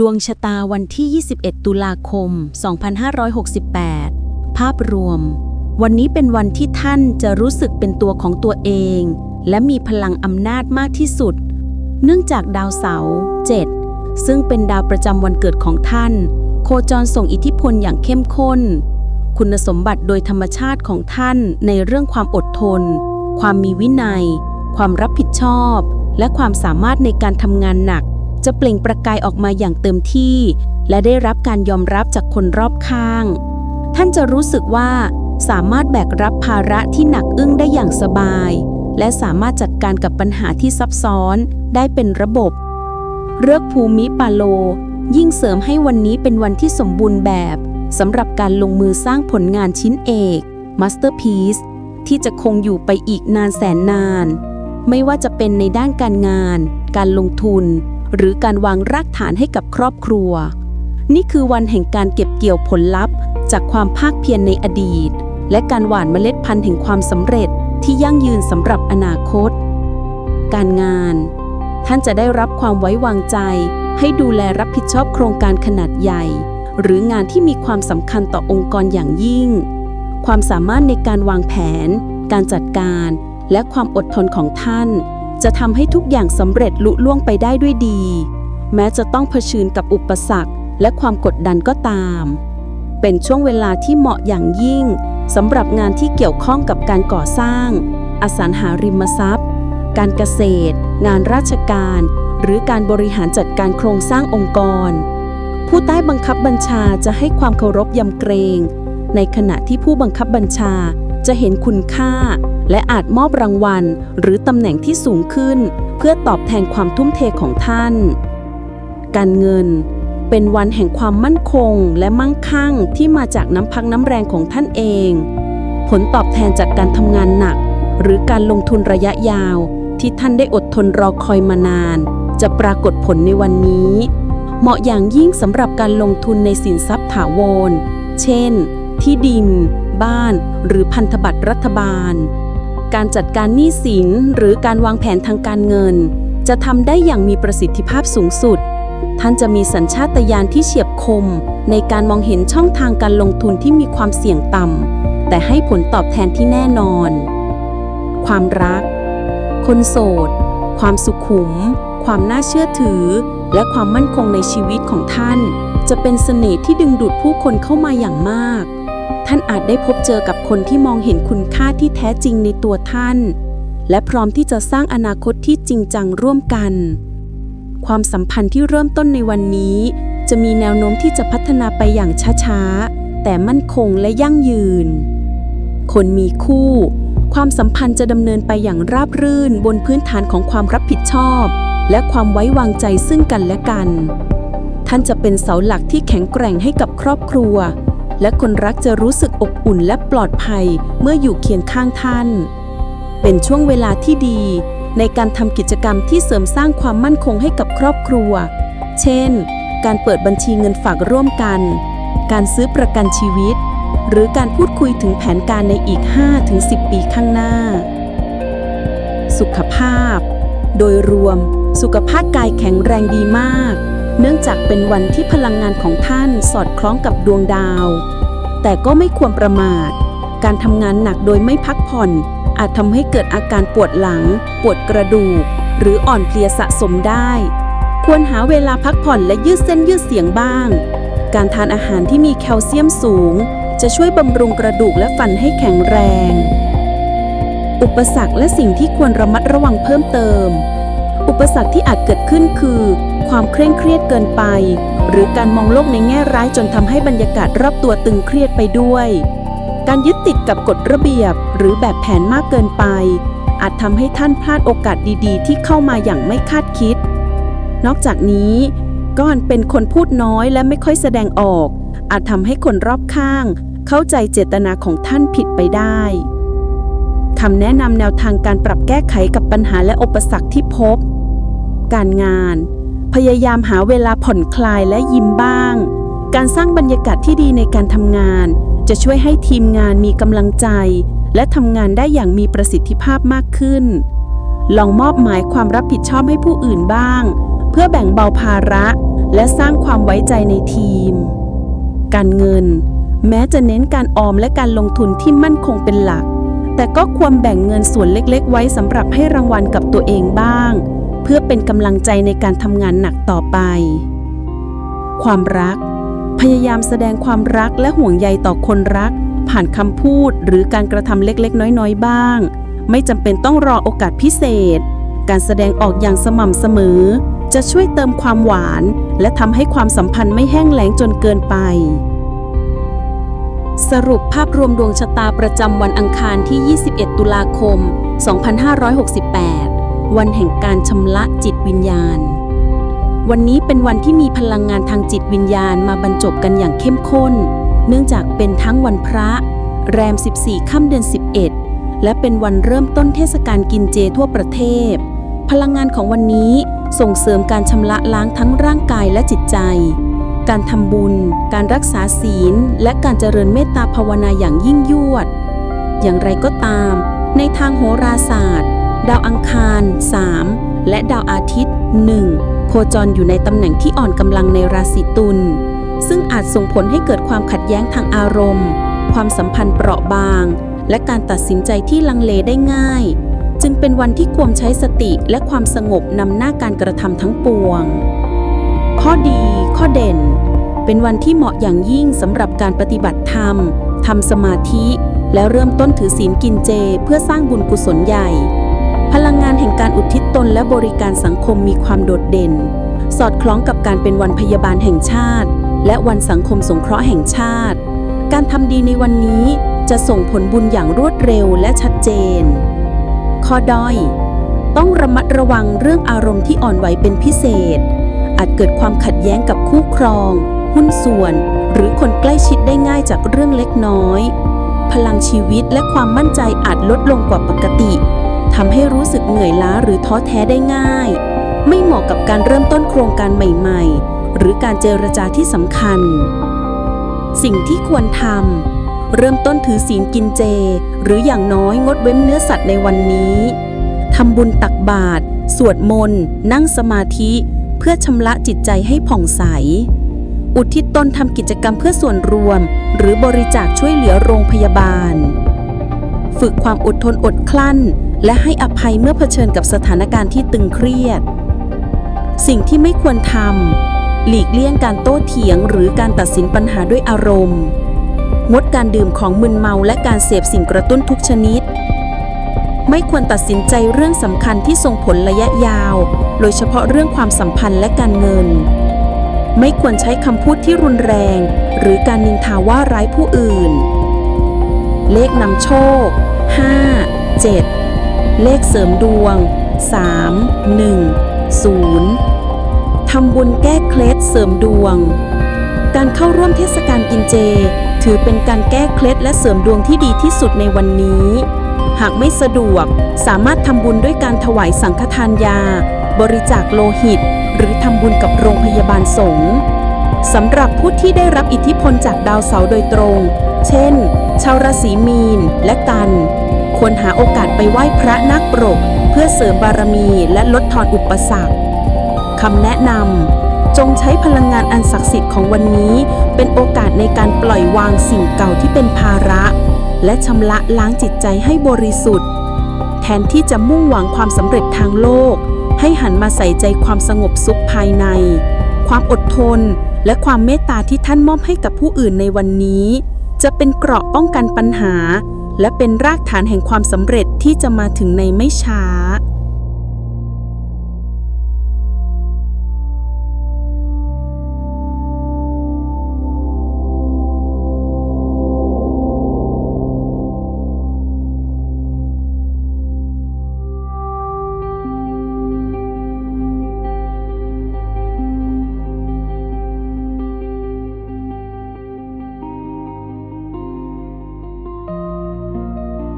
ดวงชะตาวันที่ 21 ตุลาคม 2568 ภาพรวม วันนี้เป็นวันที่ท่านจะรู้สึกเป็นตัวของตัวเอง และมีพลังอำนาจมากที่สุด เนื่องจากดาวเสาร์7ซึ่งเป็นดาวประจำวันเกิดของท่าน โคจรส่งอิทธิพลอย่างเข้มข้น คุณสมบัติโดยธรรมชาติของท่านในเรื่องความอดทน ความมีวินัย ความรับผิดชอบ และความสามารถในการทำงานหนัก จะเปล่งประกายออกมาอย่างเต็มที่ และได้รับการยอมรับจากคนรอบข้าง ท่านจะรู้สึกว่าสามารถแบกรับภาระที่หนักอึ้งได้อย่างสบาย และสามารถจัดการกับปัญหาที่ซับซ้อนได้เป็นระบบ เลือกภูมิปาโล ยิ่งเสริมให้วันนี้เป็นวันที่สมบูรณ์แบบสำหรับการลงมือสร้างผลงานชิ้นเอก Masterpiece ที่จะคงอยู่ไปอีกนานแสนนาน ไม่ว่าจะเป็นในด้านการงาน การลงทุน หรือการวางรากฐานให้กับครอบครัว นี่คือวันแห่งการเก็บเกี่ยวผลลัพธ์ จากความภาคเพียรในอดีต และการหว่านเมล็ดพันธุ์แห่งความสำเร็จที่ยั่งยืนสำหรับอนาคต การงาน ท่านจะได้รับความไว้วางใจ ให้ดูแลรับผิดชอบโครงการขนาดใหญ่ หรืองานที่มีความสำคัญต่อองค์กรอย่างยิ่ง ความสามารถในการวางแผน การจัดการ และความอดทนของท่าน จะทำให้ทุกอย่างสำเร็จลุล่วงไปได้ด้วยดี แม้จะต้องเผชิญกับอุปสรรค และความกดดันก็ตาม เป็นช่วงเวลาที่เหมาะอย่างยิ่งสำหรับงานที่เกี่ยวข้องกับการก่อสร้าง อสังหาริมทรัพย์ การเกษตร งานราชการ หรือการบริหารจัดการโครงสร้างองค์กร ผู้ใต้บังคับบัญชาจะให้ความเคารพยำเกรง ในขณะที่ผู้บังคับบัญชาจะเห็นคุณค่า และอาจมอบรางวัล หรือตำแหน่งที่สูงขึ้น เพื่อตอบแทนความทุ่มเทของท่าน การเงิน เป็นวันแห่งความมั่นคงและมั่งคั่งที่มาจากน้ำพักน้ำแรงของท่านเอง ผลตอบแทนจากการทำงานหนัก หรือการลงทุนระยะยาว ที่ท่านได้อดทนรอคอยมานาน จะปรากฏผลในวันนี้ เหมาะอย่างยิ่งสำหรับการลงทุนในสินทรัพย์ถาวร เช่น ที่ดิน บ้าน หรือพันธบัตรรัฐบาล การจัดการหนี้สินหรือการวางแผนทางการเงิน จะทำได้อย่างมีประสิทธิภาพสูงสุด ท่านจะมีสัญชาตญาณที่เฉียบคม ในการมองเห็นช่องทางการลงทุนที่มีความเสี่ยงต่ำแต่ให้ผลตอบแทนที่แน่นอน ความรัก คนโสด ความสุขุม ความน่าเชื่อถือ และความมั่นคงในชีวิตของท่าน จะเป็นเสน่ห์ที่ดึงดูดผู้คนเข้ามาอย่างมาก ท่านอาจได้พบเจอกับคนที่มองเห็นคุณค่าที่แท้จริงในตัวท่าน และพร้อมที่จะสร้างอนาคตที่จริงจังร่วมกัน ความสัมพันธ์ที่เริ่มต้นในวันนี้ จะมีแนวโน้มที่จะพัฒนาไปอย่างช้าๆ แต่มั่นคงและยั่งยืน คนมีคู่ ความสัมพันธ์จะดำเนินไปอย่างราบรื่นบนพื้นฐานของความรับผิดชอบ และความไว้วางใจซึ่งกันและกัน ท่านจะเป็นเสาหลักที่แข็งแกร่งให้กับครอบครัว และคนรักจะรู้สึกอบอุ่นและปลอดภัยเมื่ออยู่เคียงข้างท่าน เป็นช่วงเวลาที่ดี ในการทำกิจกรรมที่เสริมสร้างความมั่นคงให้กับครอบครัว เช่น การเปิดบัญชีเงินฝากร่วมกัน การซื้อประกันชีวิต หรือการพูดคุยถึงแผนการในอีก 5-10 ปีข้างหน้า สุขภาพ โดยรวม สุขภาพกายแข็งแรงดีมาก เนื่องจากเป็นวันที่พลังงานของท่านสอดคล้องกับดวงดาว แต่ก็ไม่ควรประมาท การทำงานหนักโดยไม่พักผ่อน อาจทำให้เกิดอาการปวดหลัง ปวดกระดูก หรืออ่อนเพลียสะสมได้ ควรหาเวลาพักผ่อนและยืดเส้นยืดเสียงบ้าง การทานอาหารที่มีแคลเซียมสูง จะช่วยบำรุงกระดูกและฟันให้แข็งแรง อุปสรรคและสิ่งที่ควรระมัดระวังเพิ่มเติม ปสรรคที่อาจเกิดขึ้นคือ ความเคร่งเครียดเกินไป หรือการมองโลกในแง่ร้ายจนทำให้บรรยากาศรอบตัวตึงเครียดไปด้วย การยึดติดกับกฎระเบียบ หรือแบบแผนมากเกินไป อาจทำให้ท่านพลาดโอกาสดีๆ ที่เข้ามาอย่างไม่คาดคิด นอกจากนี้ก็อันเป็นคนพูดน้อยและไม่ค่อยแสดงออก อาจทำให้คนรอบข้าง เข้าใจเจตนาของท่านผิดไปได้คำแนะนำแนวทางการปรับแก้ไขกับปัญหาและอุปสรรคที่พบ การงาน พยายามหาเวลาผ่อนคลายและยิ้มบ้าง การสร้างบรรยากาศที่ดีในการทำงาน จะช่วยให้ทีมงานมีกำลังใจ และทำงานได้อย่างมีประสิทธิภาพมากขึ้น ลองมอบหมายความรับผิดชอบให้ผู้อื่นบ้าง เพื่อแบ่งเบาภาระและสร้างความไว้ใจในทีม การเงิน แม้จะเน้นการออมและการลงทุนที่มั่นคงเป็นหลัก แต่ก็ควรแบ่งเงินส่วนเล็กๆ ไว้สำหรับให้รางวัลกับตัวเองบ้าง เพื่อเป็นกำลังใจในการทำงานหนักต่อไป ความรัก พยายามแสดงความรักและห่วงใยต่อคนรัก ผ่านคำพูดหรือการกระทำเล็กๆ น้อยๆ บ้าง ไม่จำเป็นต้องรอโอกาสพิเศษ การแสดงออกอย่างสม่ำเสมอ จะช่วยเติมความหวาน และทำให้ความสัมพันธ์ไม่แห้งแล้งจนเกินไปสรุปภาพรวมดวงชะตาประจำวันอังคารที่ 21 ตุลาคม 2568 วันแห่งการชำระจิตวิญญาณ วันนี้เป็นวันที่มีพลังงานทางจิตวิญญาณมาบรรจบกันอย่างเข้มข้น เนื่องจากเป็นทั้งวันพระ แรม 14 ค่ำเดือน 11 และเป็นวันเริ่มต้นเทศกาลกินเจทั่วประเทศ พลังงานของวันนี้ส่งเสริมการชำระล้างทั้งร่างกายและจิตใจ การทำบุญ การรักษาศีล และการเจริญเมตตาภาวนาอย่างยิ่งยวด อย่างไรก็ตาม ในทางโหราศาสตร์ ดาวอังคาร 3 และดาวอาทิตย์ 1 โคจรอยู่ในตำแหน่งที่อ่อนกำลังในราศีตุล ซึ่งอาจส่งผลให้เกิดความขัดแย้งทางอารมณ์ ความสัมพันธ์เปราะบาง และการตัดสินใจที่ลังเลได้ง่าย จึงเป็นวันที่ควรใช้สติและความสงบนำหน้าการกระทำทั้งปวง ข้อดี ข้อเด่น เป็นวันที่เหมาะอย่างยิ่งสำหรับการปฏิบัติธรรมทำสมาธิและเริ่มต้นถือศีลกินเจเพื่อสร้างบุญกุศลใหญ่ พลังงานแห่งการอุทิศตนและบริการสังคมมีความโดดเด่น สอดคล้องกับการเป็นวันพยาบาลแห่งชาติ และวันสังคมสงเคราะห์แห่งชาติ การทำดีในวันนี้จะส่งผลบุญอย่างรวดเร็วและชัดเจน ข้อด้อย ต้องระมัดระวังเรื่องอารมณ์ที่อ่อนไหวเป็นพิเศษ อาจเกิดความขัดแย้งกับคู่ครอง หุ้นส่วน หรือคนใกล้ชิดได้ง่ายจากเรื่องเล็กน้อย พลังชีวิตและความมั่นใจอาจลดลงกว่าปกติ ทำให้รู้สึกเหนื่อยล้าหรือท้อแท้ได้ง่าย ไม่เหมาะกับการเริ่มต้นโครงการใหม่ๆ หรือการเจรจาที่สำคัญ สิ่งที่ควรทำเริ่มต้นถือศีลกินเจ หรืออย่างน้อยงดเว้นเนื้อสัตว์ในวันนี้ทำบุญตักบาตรสวดมนต์ นั่งสมาธิ เพื่อชำระจิตใจให้ผ่องใส อุทิศตนทำกิจกรรมเพื่อส่วนรวม หรือบริจาคช่วยเหลือโรงพยาบาล ฝึกความอดทนอดคลั่น และให้อภัยเมื่อเผชิญกับสถานการณ์ที่ตึงเครียด สิ่งที่ไม่ควรทำหลีกเลี่ยงการโต้เถียงหรือการตัดสินปัญหาด้วยอารมณ์ งดการดื่มของมึนเมาและการเสพสิ่งกระตุ้นทุกชนิด ไม่ควรตัดสินใจเรื่องสำคัญที่ส่งผลระยะยาว โดยเฉพาะเรื่องความสัมพันธ์และการเงิน ไม่ควรใช้คำพูดที่รุนแรง หรือการนินทาว่าร้ายผู้อื่น เลขนำโชค 5 7 เลขเสริมดวง 3 1 0 ทำบุญแก้เคล็ดเสริมดวง การเข้าร่วมเทศกาลกินเจ ถือเป็นการแก้เคล็ดและเสริมดวงที่ดีที่สุดในวันนี้ หากไม่สะดวกสามารถทำบุญด้วยการถวายสังฆทานยา บริจาคโลหิต หรือทำบุญกับโรงพยาบาลสงฆ์สำหรับผู้ที่ได้รับอิทธิพลจากดาวเสาร์โดยตรง เช่น ชาวราศีมีนและกัน ควรหาโอกาสไปไหว้พระนักปรก เพื่อเสริมบารมีและลดทอนอุปสรรคคำแนะนำจงใช้พลังงานอันศักดิ์สิทธิ์ของวันนี้ เป็นโอกาสในการปล่อยวางสิ่งเก่าที่เป็นภาระ และชำระล้างจิตใจให้บริสุทธิ์ แทนที่จะมุ่งหวังความสำเร็จทางโลก ให้หันมาใส่ใจความสงบสุขภายใน ความอดทน และความเมตตาที่ท่านมอบให้กับผู้อื่นในวันนี้ จะเป็นเกราะป้องกันปัญหา และเป็นรากฐานแห่งความสำเร็จที่จะมาถึงในไม่ช้า